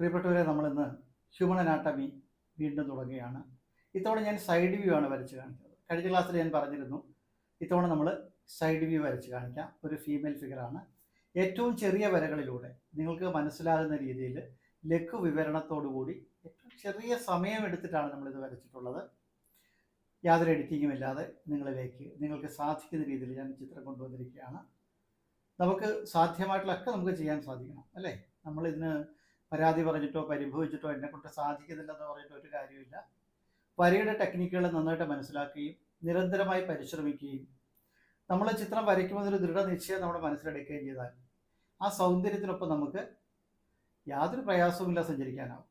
പ്രിയപ്പെട്ടവരെ നമ്മളിന്ന് human anatomy വീണ്ടും തുടങ്ങുകയാണ്. ഇത്തവണ ഞാൻ സൈഡ് വ്യൂ ആണ് വരച്ച് കാണിച്ചത്. കഴിഞ്ഞ ക്ലാസ്സിൽ ഞാൻ പറഞ്ഞിരുന്നു ഇത്തവണ നമ്മൾ സൈഡ് വ്യൂ വരച്ച് കാണിക്കാം. ഒരു ഫീമെയിൽ ഫിഗറാണ് ഏറ്റവും ചെറിയ വരകളിലൂടെ നിങ്ങൾക്ക് മനസ്സിലാകുന്ന രീതിയിൽ ലഘു വിവരണത്തോടുകൂടി ഏറ്റവും ചെറിയ സമയം എടുത്തിട്ടാണ് നമ്മളിത് വരച്ചിട്ടുള്ളത്. യാതൊരു എഡിറ്റിങ്ങും ഇല്ലാതെ നിങ്ങളിലേക്ക് നിങ്ങൾക്ക് സാധിക്കുന്ന രീതിയിൽ ഞാൻ ചിത്രം കൊണ്ടുവന്നിരിക്കുകയാണ്. നമുക്ക് സാധ്യമായിട്ടുള്ളൊക്കെ നമുക്ക് ചെയ്യാൻ സാധിക്കണം അല്ലേ? നമ്മളിതിന് പരാതി പറഞ്ഞിട്ടോ പരിഭവിച്ചിട്ടോ എന്നെ കൊണ്ട് സാധിക്കുന്നില്ലെന്ന് പറഞ്ഞിട്ട് ഒരു കാര്യമില്ല വരയുടെ ടെക്നിക്കുകൾ നന്നായിട്ട് മനസ്സിലാക്കുകയും നിരന്തരമായി പരിശ്രമിക്കുകയും നമ്മൾ ചിത്രം വരയ്ക്കുമ്പോൾ ഒരു ദൃഢനിശ്ചയം നമ്മുടെ മനസ്സിലെടുക്കുകയും ചെയ്താൽ ആ സൗന്ദര്യത്തിനൊപ്പം നമുക്ക് യാതൊരു പ്രയാസവുമില്ല സഞ്ചരിക്കാനാവും.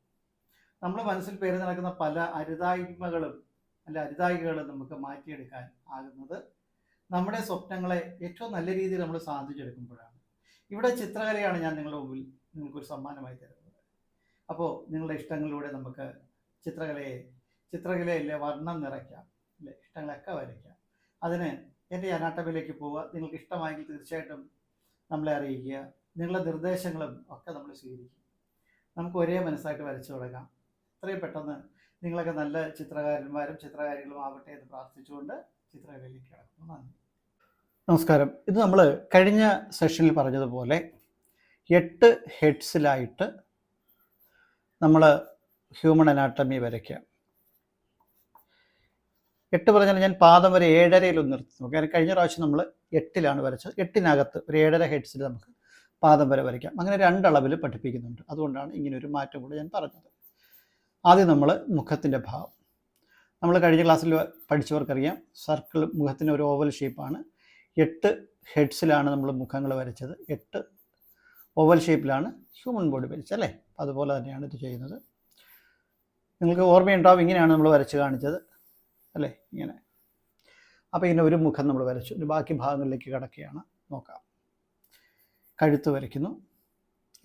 നമ്മൾ മനസ്സിൽ പേര് നടക്കുന്ന പല അരുതായ്മകളും അല്ല അരുതായികകളും നമുക്ക് മാറ്റിയെടുക്കാൻ ആകുന്നത് നമ്മുടെ സ്വപ്നങ്ങളെ ഏറ്റവും നല്ല രീതിയിൽ നമ്മൾ സാധിച്ചെടുക്കുമ്പോഴാണ്. ഇവിടെ ചിത്രകലയാണ് ഞാൻ നിങ്ങളുടെ മുമ്പിൽ നിങ്ങൾക്കൊരു സമ്മാനമായി തരുന്നത്. അപ്പോൾ നിങ്ങളുടെ ഇഷ്ടങ്ങളിലൂടെ നമുക്ക് ചിത്രകലയെ ചിത്രകലയിലെ വർണം നിറയ്ക്കാം അല്ലേ? ഇഷ്ടങ്ങളൊക്കെ വരയ്ക്കാം. അതിന് എന്റെ അനാട്ടമിലേക്ക് പോവുക. നിങ്ങൾക്ക് ഇഷ്ടമായെങ്കിൽ തീർച്ചയായിട്ടും നമ്മളെ അറിയിക്കുക. നിങ്ങളുടെ നിർദ്ദേശങ്ങളും ഒക്കെ നമ്മൾ സ്വീകരിക്കും. നമുക്ക് ഒരേ മനസ്സായിട്ട് വരച്ചു തുടങ്ങാം. എത്രയും പെട്ടെന്ന് നിങ്ങളൊക്കെ നല്ല ചിത്രകാരന്മാരും ചിത്രകാരികളും ആവട്ടെ എന്ന് പ്രാർത്ഥിച്ചുകൊണ്ട് ചിത്രകലയിലേക്ക് കിടക്കുന്നു. നന്ദി. നമസ്കാരം. ഇത് നമ്മൾ കഴിഞ്ഞ സെഷനിൽ പറഞ്ഞതുപോലെ എട്ട് ഹെഡ്സിലായിട്ട് നമ്മൾ ഹ്യൂമൺ അനാട്ടമി വരയ്ക്കുക എട്ട് പറഞ്ഞാൽ ഞാൻ പാദം വരെ ഏഴരയിലൊന്ന് നിർത്തി നോക്കാം. കാരണം കഴിഞ്ഞ പ്രാവശ്യം നമ്മൾ എട്ടിലാണ് വരച്ചത്. എട്ടിനകത്ത് ഒരു ഏഴര ഹെഡ്സിൽ നമുക്ക് പാദം വരെ വരയ്ക്കാം. അങ്ങനെ രണ്ടളവിൽ പഠിപ്പിക്കുന്നുണ്ട്. അതുകൊണ്ടാണ് ഇങ്ങനെ ഒരു മാറ്റം കൂടെ ഞാൻ പറഞ്ഞത്. ആദ്യം നമ്മൾ മുഖത്തിന്റെ ഭാവം. നമ്മൾ കഴിഞ്ഞ ക്ലാസ്സിൽ പഠിച്ചവർക്കറിയാം സർക്കിൾ മുഖത്തിന്റെ ഒരു ഓവൽ ഷേപ്പാണ് എട്ട് ഹെഡ്സിലാണ് നമ്മൾ മുഖങ്ങൾ വരച്ചത്. എട്ട് ഓവൽ ഷേപ്പിലാണ് ഹ്യൂമൻ ബോഡി വരച്ചത് അല്ലേ? അതുപോലെ തന്നെയാണ് ഇത് ചെയ്യുന്നത്. നിങ്ങൾക്ക് ഓർമ്മയുണ്ടാവും ഇങ്ങനെയാണ് നമ്മൾ വരച്ച് കാണിച്ചത് അല്ലേ? ഇങ്ങനെ. അപ്പോൾ ഇങ്ങനെ ഒരു മുഖം നമ്മൾ വരച്ചു. ബാക്കി ഭാഗങ്ങളിലേക്ക് കിടക്കുകയാണ്. നോക്കാം. കഴുത്ത് വരയ്ക്കുന്നു.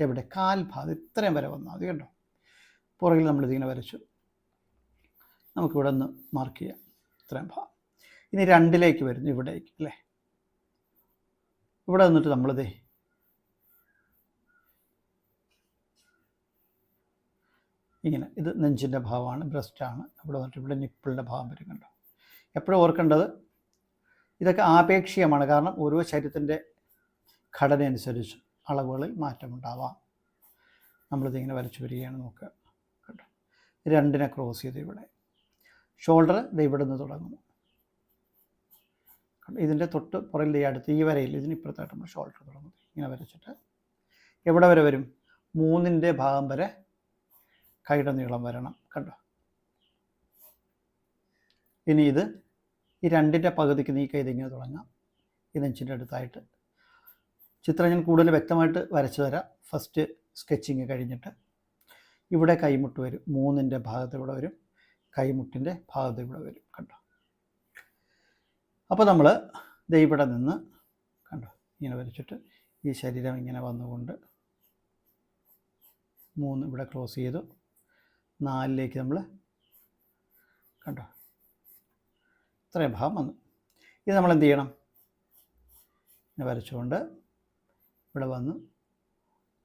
എവിടെ? കാൽ ഭാഗം. ഇത്രയും വരെ വന്നാൽ മതി കേട്ടോ. പുറകിൽ നമ്മളിതിങ്ങനെ വരച്ചു. നമുക്കിവിടെ ഒന്ന് മാർക്ക് ചെയ്യാം. ഇത്രയും ഭാഗം. ഇനി രണ്ടിലേക്ക് വരുന്നു. ഇവിടേക്ക് അല്ലേ? ഇവിടെ നിന്നിട്ട് നമ്മളിതേ ഇങ്ങനെ. ഇത് നെഞ്ചിന്റെ ഭാഗമാണ് ബ്രസ്റ്റാണ്. ഇവിടെ വന്നിട്ട് ഇവിടെ നിപ്പിളിന്റെ ഭാഗം വരും കണ്ടോ? എപ്പോഴും ഓർക്കേണ്ടത്? ഇതൊക്കെ ആപേക്ഷികമാണ്. കാരണം ഓരോ ശരീരത്തിന്റെ ഘടന അനുസരിച്ച് അളവുകളിൽ മാറ്റമുണ്ടാവാം. നമ്മളിതിങ്ങനെ വരച്ചു വരികയാണ് നോക്കുക. കേട്ടോ രണ്ടിനെ ക്രോസ് ചെയ്ത് ഇവിടെ. ഷോൾഡർ ഇത് ഇവിടെ നിന്ന് തുടങ്ങുന്നു? ഇതിന്റെ തൊട്ട് പുറകിൽ ഈ അടുത്ത് ഈ വരയിൽ ഇതിന് ഇപ്പുറത്തായിട്ട് നമ്മൾ ഷോൾഡർ തുടങ്ങുന്നു. ഇങ്ങനെ വരച്ചിട്ട്. എവിടെ വരെ വരും? മൂന്നിന്റെ ഭാഗം വരെ കൈയുടെ നീളം വരണം കണ്ടോ? ഇനി ഇത് ഈ രണ്ടിന്റെ പകുതിക്ക് നീക്ക ഇതിങ്ങനെ തുടങ്ങാം. ഈ നെഞ്ചിന്റെ അടുത്തായിട്ട്. ചിത്രം ഞാൻ കൂടുതൽ വ്യക്തമായിട്ട് വരച്ചു തരാം. ഫസ്റ്റ് സ്കെച്ചിങ് കഴിഞ്ഞിട്ട്. ഇവിടെ കൈമുട്ട് വരും. മൂന്നിന്റെ ഭാഗത്ത് ഇവിടെ വരും. കൈമുട്ടിന്റെ ഭാഗത്ത് ഇവിടെ വരും. കണ്ടോ? അപ്പോൾ നമ്മൾ ദേ ഇവിടെ നിന്ന് കണ്ടോ? ഇങ്ങനെ വരച്ചിട്ട് ഈ ശരീരം ഇങ്ങനെ വന്നുകൊണ്ട് മൂന്ന് ഇവിടെ ക്ലോസ് ചെയ്തു. നാലിലേക്ക് നമ്മൾ കണ്ടോ? ഇത്രയും ഭാഗം വന്നു. ഇത് നമ്മൾ എന്ത് ചെയ്യണം? ഇങ്ങനെ വരച്ചുകൊണ്ട് ഇവിടെ വന്നു.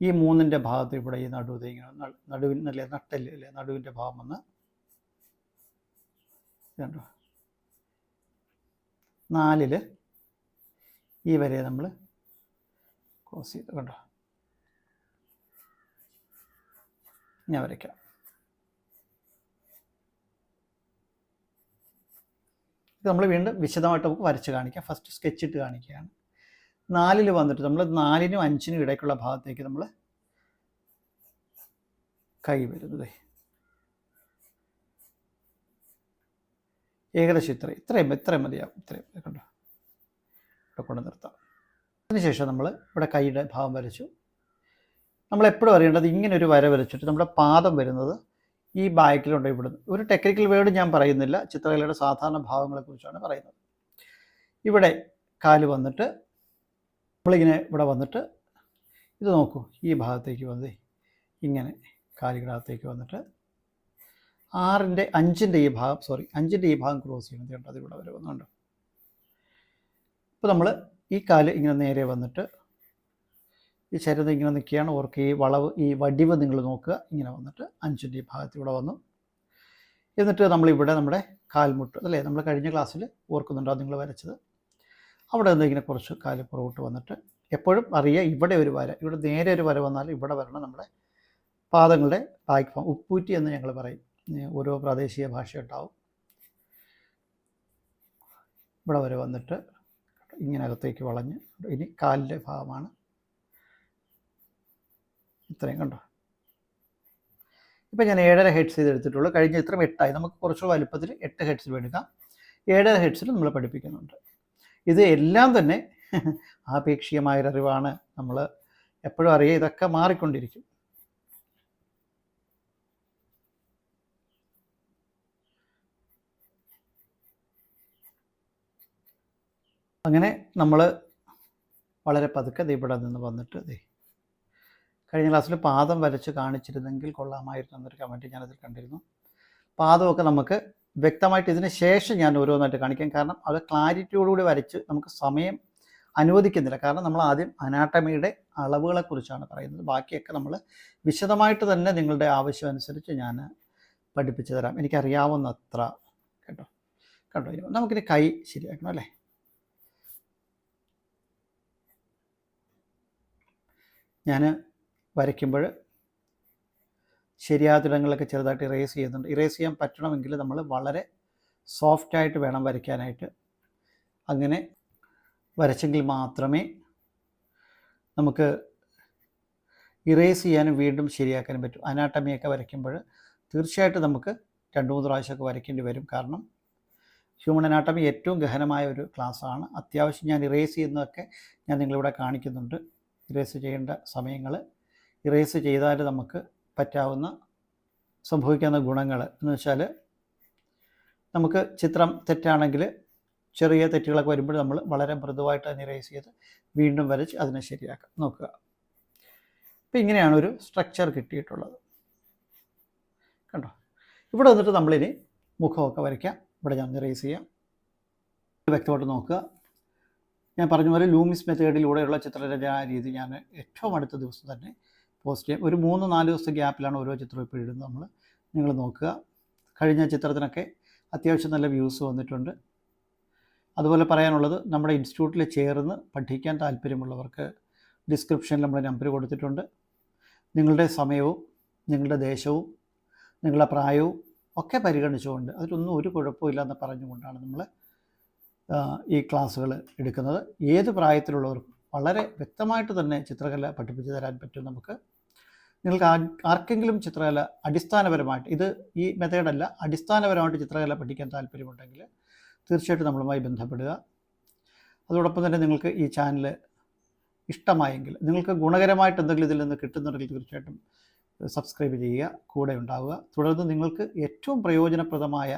ഈ മൂന്നിന്റെ ഭാഗത്ത് ഇവിടെ ഈ നടുവ് ഇങ്ങനെ നടുവിൽ അല്ലേ നടുവിന്റെ ഭാഗം വന്ന് കണ്ടോ? നാലിൽ ഈ വരെ നമ്മൾ ക്രോസ് ചെയ്ത് കണ്ടോ? ഞാൻ വരയ്ക്കാം. ഇത് നമ്മൾ വീണ്ടും വിശദമായിട്ട് നമുക്ക് വരച്ച് കാണിക്കാം. ഫസ്റ്റ് സ്കെച്ച് ഇട്ട് കാണിക്കുകയാണ്. നാലിൽ വന്നിട്ട് നമ്മൾ നാലിനും അഞ്ചിനും ഇടയ്ക്കുള്ള ഭാഗത്തേക്ക് നമ്മൾ കൈ വരുന്നത് ഏകദേശം ഇത്രയും ഇത്രയും ഇത്രയും മതിയാവും ഇത്രയും കണ്ടോ? ഇവിടെ കൊണ്ട് നിർത്താം. അതിനുശേഷം നമ്മൾ ഇവിടെ കൈയുടെ ഭാവം വരച്ചു. നമ്മൾ എപ്പോഴും അറിയേണ്ടത് ഇങ്ങനെ ഒരു വര വരച്ചിട്ട് നമ്മുടെ പാദം വരുന്നത് ഈ ബാക്കിലുണ്ട് ഇവിടുന്ന്. ഒരു ടെക്നിക്കൽ വേർഡ് ഞാൻ പറയുന്നില്ല. ചിത്രകലയുടെ സാധാരണ ഭാവങ്ങളെക്കുറിച്ചാണ് പറയുന്നത്. ഇവിടെ കാൽ വന്നിട്ട് നമ്മളിങ്ങനെ ഇവിടെ വന്നിട്ട് ഇത് നോക്കൂ. ഈ ഭാഗത്തേക്ക് വന്നേ ഇങ്ങനെ കാലുകളകത്തേക്ക് വന്നിട്ട് ആറിന്റെ അഞ്ചിന്റെ ഈ ഭാഗം സോറി അഞ്ചിന്റെ ഈ ഭാഗം ക്രോസ് കണ്ടോ? അത് ഇവിടെ വരെ വന്നുണ്ട്. അപ്പോൾ നമ്മൾ ഈ കാൽ ഇങ്ങനെ നേരെ വന്നിട്ട് ഈ ചരിത് ഇങ്ങനെ നിൽക്കുകയാണ്. ഓർക്ക് ഈ വളവ് ഈ വടിവ് നിങ്ങൾ നോക്കുക. ഇങ്ങനെ വന്നിട്ട് അഞ്ചിന്റെ ഈ ഭാഗത്ത് ഇവിടെ വന്നു. എന്നിട്ട് നമ്മളിവിടെ നമ്മുടെ കാൽമുട്ട് അല്ലേ? നമ്മൾ കഴിഞ്ഞ ക്ലാസ്സിൽ ഓർക്കുന്നുണ്ടോ? നിങ്ങൾ വരച്ചത്. അവിടെ നിന്ന് ഇങ്ങനെ കുറച്ച് കാൽ പുറകോട്ട് വന്നിട്ട് എപ്പോഴും അറിയുക ഇവിടെ ഒരു വര ഇവിടെ നേരെ ഒരു വര വന്നാൽ ഇവിടെ വരണം നമ്മുടെ പാദങ്ങളുടെ ബാക്ക് ഫോം ഉപ്പൂറ്റി എന്ന് ഞങ്ങൾ പറയും. ഓരോ പ്രാദേശിക ഭാഷ ഉണ്ടാവും. ഇവിടെ വരെ വന്നിട്ട് ഇങ്ങനെ അകത്തേക്ക് വളഞ്ഞ് ഇനി കാലിന്റെ ഭാഗമാണ്. ഇത്രയും കണ്ടോ? ഇപ്പം ഞാൻ ഏഴര ഹെഡ്സ് ചെയ്ത് എടുത്തിട്ടുള്ളൂ. കഴിഞ്ഞ ഇത്രയും എട്ടായി. നമുക്ക് കുറച്ച് വലുപ്പത്തിൽ എട്ട് ഹെഡ്സിൽ എടുക്കാം. ഏഴര ഹെഡ്സിൽ നമ്മൾ പഠിപ്പിക്കുന്നുണ്ട്. ഇത് എല്ലാം തന്നെ ആപേക്ഷികമായൊരറിവാണ് നമ്മൾ എപ്പോഴും അറിയുക ഇതൊക്കെ മാറിക്കൊണ്ടിരിക്കും. അങ്ങനെ നമ്മൾ വളരെ പതുക്കെ ദേ നിന്ന് വന്നിട്ട് ദേ കഴിഞ്ഞ ക്ലാസ്സിൽ പാദം വരച്ച് കാണിച്ചിരുന്നെങ്കിൽ കൊള്ളാമായിരുന്നു എന്നൊരു കമന്റ് ഞാനതിൽ കണ്ടിരുന്നു. പാദമൊക്കെ നമുക്ക് വ്യക്തമായിട്ട് ഇതിന് ശേഷം ഞാൻ ഓരോന്നായിട്ട് കാണിക്കാം. കാരണം അത് ക്ലാരിറ്റിയോടുകൂടി വരച്ച് നമുക്ക് സമയം അനുവദിക്കുന്നില്ല. കാരണം നമ്മൾ ആദ്യം അനാട്ടമിയുടെ അളവുകളെക്കുറിച്ചാണ് പറയുന്നത്. ബാക്കിയൊക്കെ നമ്മൾ വിശദമായിട്ട് തന്നെ നിങ്ങളുടെ ആവശ്യം അനുസരിച്ച് ഞാൻ പഠിപ്പിച്ചു തരാം. എനിക്കറിയാവുന്നത്ര കേട്ടോ. ഇനി നമുക്കിനി കൈ ശരിയാക്കണം അല്ലേ? ഞാൻ വരയ്ക്കുമ്പോൾ ശരിയാത്തിടങ്ങളിലൊക്കെ ചെറുതായിട്ട് ഇറേസ് ചെയ്യുന്നുണ്ട്. ഇറേസ് ചെയ്യാൻ പറ്റണമെങ്കിൽ നമ്മൾ വളരെ സോഫ്റ്റായിട്ട് വേണം വരയ്ക്കാനായിട്ട്. അങ്ങനെ വരച്ചെങ്കിൽ മാത്രമേ നമുക്ക് ഇറേസ് ചെയ്യാനും വീണ്ടും ശരിയാക്കാനും പറ്റും. അനാട്ടമിയൊക്കെ വരയ്ക്കുമ്പോൾ തീർച്ചയായിട്ടും നമുക്ക് രണ്ട് മൂന്ന് പ്രാവശ്യമൊക്കെ വരയ്ക്കേണ്ടി വരും. കാരണം ഹ്യൂമൻ അനാട്ടമി ഏറ്റവും ഗഹനമായ ഒരു ക്ലാസ്സാണ് അത്യാവശ്യം ഞാൻ ഇറേസ് ചെയ്യുന്നതൊക്കെ ഞാൻ നിങ്ങളിവിടെ കാണിക്കുന്നുണ്ട്. ഇറേസ് ചെയ്യേണ്ട സമയങ്ങൾ ഇറേസ് ചെയ്താൽ നമുക്ക് പറ്റാവുന്ന സംഭവിക്കുന്ന ഗുണങ്ങൾ എന്ന് വെച്ചാൽ നമുക്ക് ചിത്രം തെറ്റാണെങ്കിൽ ചെറിയ തെറ്റുകളൊക്കെ വരുമ്പോൾ നമ്മൾ വളരെ മൃദുവായിട്ട് അതിനെ ഇറേസ് ചെയ്ത് വീണ്ടും വരച്ച് അതിനെ ശരിയാക്കാം. നോക്കുക. അപ്പോൾ ഇങ്ങനെയാണ് ഒരു സ്ട്രക്ചർ കിട്ടിയിട്ടുള്ളത്. കണ്ടോ? ഇവിടെ വന്നിട്ട് നമ്മളിനി മുഖമൊക്കെ വരയ്ക്കാം. ഇവിടെ ഞാൻ ഇറേസ് ചെയ്യാം. വ്യക്തമായിട്ട് നോക്കുക. ഞാൻ പറഞ്ഞ പോലെ ലൂമിസ് മെത്തേഡിലൂടെയുള്ള ചിത്രരചനാ രീതി ഞാൻ ഏറ്റവും അടുത്ത ദിവസം തന്നെ പോസ്റ്റ് ഒരു മൂന്ന് നാല് ദിവസത്തെ ഗ്യാപ്പിലാണ് ഓരോ ചിത്രം ഇപ്പോൾ ഇടുന്നത് നമ്മൾ നിങ്ങൾ നോക്കുക. കഴിഞ്ഞ ചിത്രത്തിനൊക്കെ അത്യാവശ്യം നല്ല വ്യൂസ് വന്നിട്ടുണ്ട്. അതുപോലെ പറയാനുള്ളത് നമ്മുടെ ഇൻസ്റ്റിറ്റ്യൂട്ടിൽ ചേർന്ന് പഠിക്കാൻ താല്പര്യമുള്ളവർക്ക് ഡിസ്ക്രിപ്ഷനിൽ നമ്മൾ നമ്പർ കൊടുത്തിട്ടുണ്ട്. നിങ്ങളുടെ സമയവും നിങ്ങളുടെ ദേശവും നിങ്ങളുടെ പ്രായവും ഒക്കെ പരിഗണിച്ചുകൊണ്ട് അതിലൊന്നും ഒരു കുഴപ്പമില്ലാന്ന് പറഞ്ഞുകൊണ്ടാണ് നമ്മൾ ഈ ക്ലാസ്സുകൾ എടുക്കുന്നത്. ഏത് പ്രായത്തിലുള്ളവർക്കും വളരെ വ്യക്തമായിട്ട് തന്നെ ചിത്രകല പഠിപ്പിച്ചു തരാൻ പറ്റും നമുക്ക്. നിങ്ങൾക്ക് ആർക്കെങ്കിലും ചിത്രകല അടിസ്ഥാനപരമായിട്ട് ഇത് ഈ മെത്തേഡല്ല അടിസ്ഥാനപരമായിട്ട് ചിത്രകല പഠിക്കാൻ താല്പര്യമുണ്ടെങ്കിൽ തീർച്ചയായിട്ടും നമ്മളുമായി ബന്ധപ്പെടുക. അതോടൊപ്പം തന്നെ നിങ്ങൾക്ക് ഈ ചാനൽ ഇഷ്ടമായെങ്കിൽ നിങ്ങൾക്ക് ഗുണകരമായിട്ട് എന്തെങ്കിലും ഇതിൽ നിന്ന് കിട്ടുന്നുണ്ടെങ്കിൽ തീർച്ചയായിട്ടും സബ്സ്ക്രൈബ് ചെയ്യുക കൂടെ ഉണ്ടാവുക. തുടർന്ന് നിങ്ങൾക്ക് ഏറ്റവും പ്രയോജനപ്രദമായ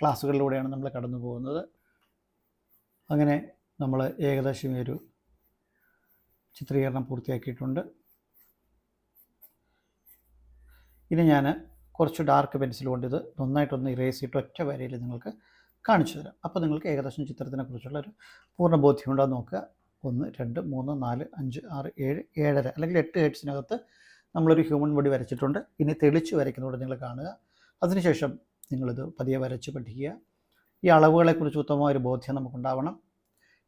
ക്ലാസ്സുകളിലൂടെയാണ് നമ്മൾ കടന്നു പോകുന്നത്. അങ്ങനെ നമ്മൾ ഏകദേശം ഒരു ചിത്രീകരണം പൂർത്തിയാക്കിയിട്ടുണ്ട്. ഇനി ഞാൻ കുറച്ച് ഡാർക്ക് പെൻസിൽ കൊണ്ട് ഇത് നന്നായിട്ടൊന്ന് ഇറേസ് ചെയ്തിട്ട് ഒറ്റ വരയിൽ നിങ്ങൾക്ക് കാണിച്ചു തരാം. അപ്പോൾ നിങ്ങൾക്ക് ഏകദേശം ചിത്രത്തിനെ കുറിച്ചുള്ള ഒരു പൂർണ ബോധ്യം ഉണ്ടോ നോക്കുക. ഒന്ന് രണ്ട് മൂന്ന് നാല് അഞ്ച് ആറ് ഏഴ് ഏഴര അല്ലെങ്കിൽ എട്ട് ഹേഡ്സിനകത്ത് നമ്മളൊരു ഹ്യൂമൻ ബോഡി വരച്ചിട്ടുണ്ട്. ഇനി തെളിച്ച് വരയ്ക്കുന്നതോടെ നിങ്ങൾ കാണുക. അതിനുശേഷം നിങ്ങളിത് പതിയെ വരച്ച് പഠിക്കുക. ഈ അളവുകളെക്കുറിച്ച് ഉത്തമമായ ഒരു ബോധ്യം നമുക്കുണ്ടാവണം.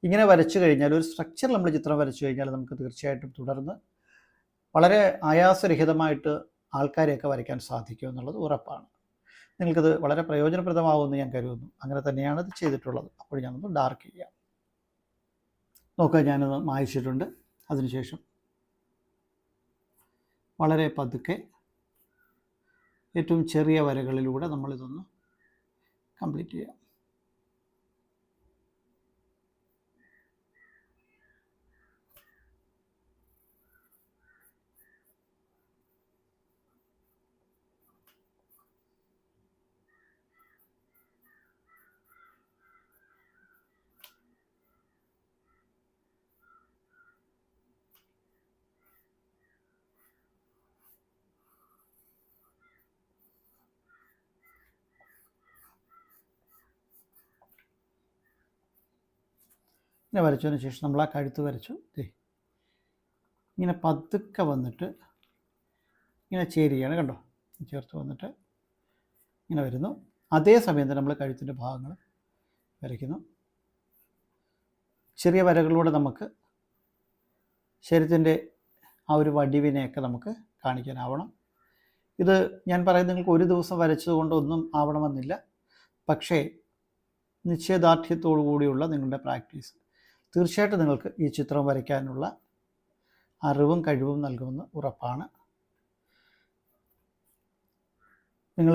ഇങ്ങനെ വരച്ചു കഴിഞ്ഞാൽ ഒരു സ്ട്രക്ചർ നമ്മൾ ചിത്രം വരച്ചു കഴിഞ്ഞാൽ നമുക്ക് തീർച്ചയായിട്ടും തുടർന്ന് വളരെ ആയാസരഹിതമായിട്ട് ആൾക്കാരെയൊക്കെ വരയ്ക്കാൻ സാധിക്കും എന്നുള്ളത് ഉറപ്പാണ്. നിങ്ങൾക്കത് വളരെ പ്രയോജനപ്രദമാവുമെന്ന് ഞാൻ കരുതുന്നു. അങ്ങനെ തന്നെയാണ് ഇത് ചെയ്തിട്ടുള്ളത്. അപ്പോൾ ഞാനൊന്ന് ഡാർക്ക് ചെയ്യാം. നോക്കുക ഞാനത് മായിച്ചിട്ടുണ്ട്. അതിനുശേഷം വളരെ പതുക്കെ ഏറ്റവും ചെറിയ വരകളിലൂടെ നമ്മളിതൊന്ന് കംപ്ലീറ്റ് ചെയ്യാം. ഇങ്ങനെ വരച്ചതിന് ശേഷം നമ്മൾ ആ കഴുത്ത് വരച്ചു. ഇങ്ങനെ പതുക്കെ വന്നിട്ട് ഇങ്ങനെ ചേരുകയാണ് കണ്ടോ? ചേർത്ത് വന്നിട്ട് ഇങ്ങനെ വരുന്നു. അതേ സമയം തന്നെ നമ്മൾ കഴുത്തിന്റെ ഭാഗങ്ങൾ വരയ്ക്കുന്നു. ചെറിയ വരകളിലൂടെ നമുക്ക് ശരീരത്തിന്റെ ആ ഒരു വടിവിനെയൊക്കെ നമുക്ക് കാണിക്കാനാവണം. ഇത് ഞാൻ പറയുന്നത് നിങ്ങൾക്ക് ഒരു ദിവസം വരച്ചതുകൊണ്ടൊന്നും ആവണമെന്നില്ല. പക്ഷേ നിശ്ചയദാർഢ്യത്തോടു കൂടിയുള്ള നിങ്ങളുടെ പ്രാക്ടീസ്. തീർച്ചയായിട്ടും നിങ്ങൾക്ക് ഈ ചിത്രം വരയ്ക്കാനുള്ള അറിവും കഴിവും നൽകുമെന്ന് ഉറപ്പാണ്. നിങ്ങൾ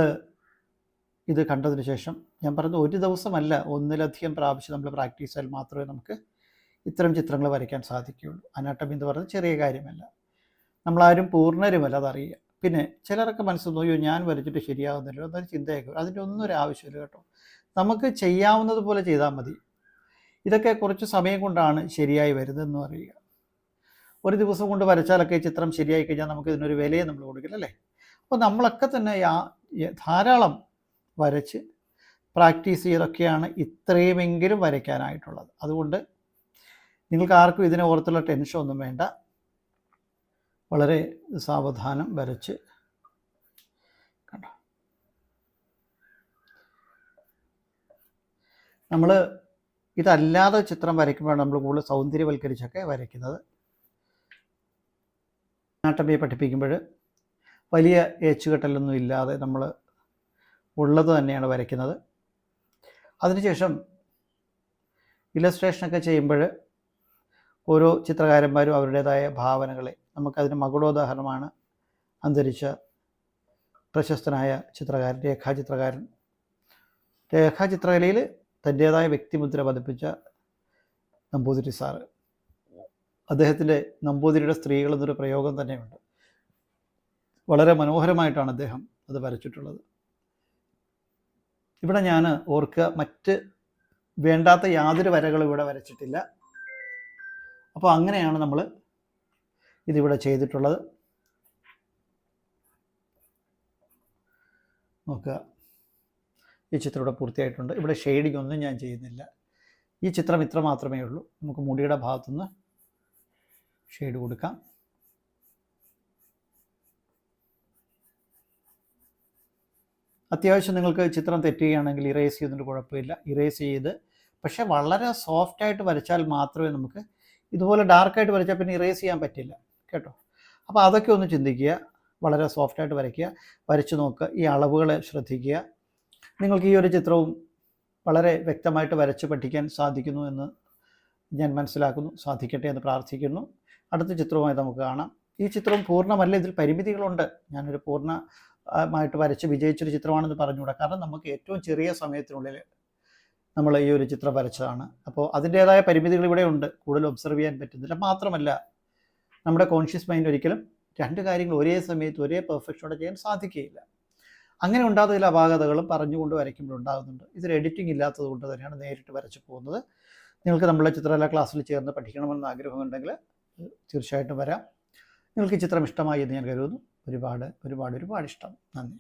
ഇത് കണ്ടതിന് ശേഷം ഞാൻ പറഞ്ഞത് ഒരു ദിവസമല്ല ഒന്നിലധികം പ്രാവശ്യം നമ്മൾ പ്രാക്ടീസ് ചെയ്താൽ മാത്രമേ നമുക്ക് ഇത്തരം ചിത്രങ്ങൾ വരയ്ക്കാൻ സാധിക്കുകയുള്ളൂ. അനാട്ടമി എന്ന് പറയുന്നത് ചെറിയ കാര്യമല്ല. നമ്മളാരും പൂർണരുമല്ല അതറിയുക. പിന്നെ ചിലരൊക്കെ മനസ്സിൽ നോയോ ഞാൻ വരച്ചിട്ട് ശരിയാകുന്നില്ലോ എന്നൊരു ചിന്തയൊക്കെ. അതിന്റെ ഒന്നും ഒരു ആവശ്യമില്ല കേട്ടോ. നമുക്ക് ചെയ്യാവുന്നത് പോലെ ചെയ്താൽ മതി. ഇതൊക്കെ കുറച്ച് സമയം കൊണ്ടാണ് ശരിയായി വരുന്നതെന്ന് പറയുക. ഒരു ദിവസം കൊണ്ട് വരച്ചാലൊക്കെ ചിത്രം ശരിയായി കഴിഞ്ഞാൽ നമുക്ക് ഇതിനൊരു വിലയെ നമ്മൾ കൊടുക്കില്ല അല്ലേ? അപ്പോൾ നമ്മളൊക്കെ തന്നെ ആ ധാരാളം വരച്ച് പ്രാക്ടീസ് ചെയ്തൊക്കെയാണ് ഇത്രയുമെങ്കിലും വരയ്ക്കാനായിട്ടുള്ളത്. അതുകൊണ്ട് നിങ്ങൾക്ക് ആർക്കും ഇതിനെ ഓർത്തുള്ള ടെൻഷൻ ഒന്നും വേണ്ട. വളരെ സാവധാനം വരച്ച് കണ്ടോ? നമ്മൾ ഇതല്ലാതെ ചിത്രം വരയ്ക്കുമ്പോഴാണ് നമ്മൾ കൂടുതൽ സൗന്ദര്യവൽക്കരിച്ചൊക്കെ വരയ്ക്കുന്നത്. അനാട്ടമിയെ പഠിപ്പിക്കുമ്പോൾ വലിയ ഏച്ചുകെട്ടലൊന്നും ഇല്ലാതെ നമ്മൾ ഉള്ളത് തന്നെയാണ് വരയ്ക്കുന്നത്. അതിനുശേഷം ഇലസ്ട്രേഷനൊക്കെ ചെയ്യുമ്പോൾ ഓരോ ചിത്രകാരന്മാരും അവരുടേതായ ഭാവനകളെ നമുക്കതിന് മകുടോദാഹരണമാണ് അന്തരിച്ച പ്രശസ്തനായ ചിത്രകാരൻ രേഖാചിത്രകാരൻ. രേഖാചിത്രകലയിൽ തന്റേതായ വ്യക്തിമുദ്ര പതിപ്പിച്ച നമ്പൂതിരി സാറ്. അദ്ദേഹത്തിന്റെ നമ്പൂതിരിയുടെ സ്ത്രീകൾ എന്നൊരു പ്രയോഗം തന്നെയുണ്ട്. വളരെ മനോഹരമായിട്ടാണ് അദ്ദേഹം അത് വരച്ചിട്ടുള്ളത്. ഇവിടെ ഞാൻ ഓർക്കുക മറ്റ് വേണ്ടാത്ത യാതൊരു വരകളും ഇവിടെ വരച്ചിട്ടില്ല. അപ്പോൾ അങ്ങനെയാണ് നമ്മൾ ഇതിവിടെ ചെയ്തിട്ടുള്ളത്. നോക്കുക. ഈ ചിത്രം ഇവിടെ പൂർത്തിയായിട്ടുണ്ട്. ഇവിടെ ഷെയ്ഡിങ് ഒന്നും ഞാൻ ചെയ്യുന്നില്ല. ഈ ചിത്രം ഇത്ര മാത്രമേ ഉള്ളൂ. നമുക്ക് മുടിയുടെ ഭാഗത്തുനിന്ന് ഷെയ്ഡ് കൊടുക്കാം. അത്യാവശ്യം നിങ്ങൾക്ക് ചിത്രം തെറ്റുകയാണെങ്കിൽ ഇറേസ് ചെയ്യുന്നതിന് കുഴപ്പമില്ല. ഇറേസ് ചെയ്ത് പക്ഷേ വളരെ സോഫ്റ്റായിട്ട് വരച്ചാൽ മാത്രമേ നമുക്ക് ഇതുപോലെ ഡാർക്കായിട്ട് വരച്ചാൽ പിന്നെ ഇറേസ് ചെയ്യാൻ പറ്റില്ല. കേട്ടോ? അപ്പോൾ അതൊക്കെ ഒന്ന് ചിന്തിക്കുക. വളരെ സോഫ്റ്റായിട്ട് വരയ്ക്കുക. വരച്ച് നോക്കുക. ഈ അളവുകളെ ശ്രദ്ധിക്കുക. നിങ്ങൾക്ക് ഈ ഒരു ചിത്രവും വളരെ വ്യക്തമായിട്ട് വരച്ച് പഠിക്കാൻ സാധിക്കുന്നു എന്ന് ഞാൻ മനസ്സിലാക്കുന്നു. സാധിക്കട്ടെ എന്ന് പ്രാർത്ഥിക്കുന്നു. അടുത്ത ചിത്രവുമായി നമുക്ക് കാണാം. ഈ ചിത്രം പൂർണമല്ല ഇതിൽ പരിമിതികളുണ്ട്. ഞാനൊരു പൂർണമായിട്ട് വരച്ച് വിജയിച്ചൊരു ചിത്രമാണെന്ന് പറഞ്ഞുകൂടാ. കാരണം നമുക്ക് ഏറ്റവും ചെറിയ സമയത്തിനുള്ളിൽ നമ്മൾ ഈ ഒരു ചിത്രം വരച്ചതാണ്. അപ്പോൾ അതിന്റേതായ പരിമിതികൾ ഇവിടെ ഉണ്ട്. കൂടുതൽ ഒബ്സർവ് ചെയ്യാൻ പറ്റുന്നില്ല. മാത്രമല്ല നമ്മുടെ കോൺഷ്യസ് മൈൻഡ് ഒരിക്കലും രണ്ട് കാര്യങ്ങൾ ഒരേ സമയത്ത് ഒരേ പെർഫെക്ഷനോടെ ചെയ്യാൻ സാധിക്കുകയില്ല. അങ്ങനെ ഉണ്ടാകുന്ന ചില അപാകതകളും പറഞ്ഞുകൊണ്ട് വരയ്ക്കുമ്പോൾ ഉണ്ടാകുന്നുണ്ട്. ഇതിൽ എഡിറ്റിംഗ് ഇല്ലാത്തത് കൊണ്ട് തന്നെയാണ് നേരിട്ട് വരച്ച് പോകുന്നത്. നിങ്ങൾക്ക് നമ്മളെ ചിത്രകലാ ക്ലാസ്സിൽ ചേർന്ന് പഠിക്കണമെന്ന് ആഗ്രഹമുണ്ടെങ്കിൽ തീർച്ചയായിട്ടും വരാം. നിങ്ങൾക്ക് ചിത്രം ഇഷ്ടമായി എന്ന് ഞാൻ കരുതുന്നു. ഒരുപാട് ഒരുപാട് ഒരുപാട് ഇഷ്ടം. നന്ദി.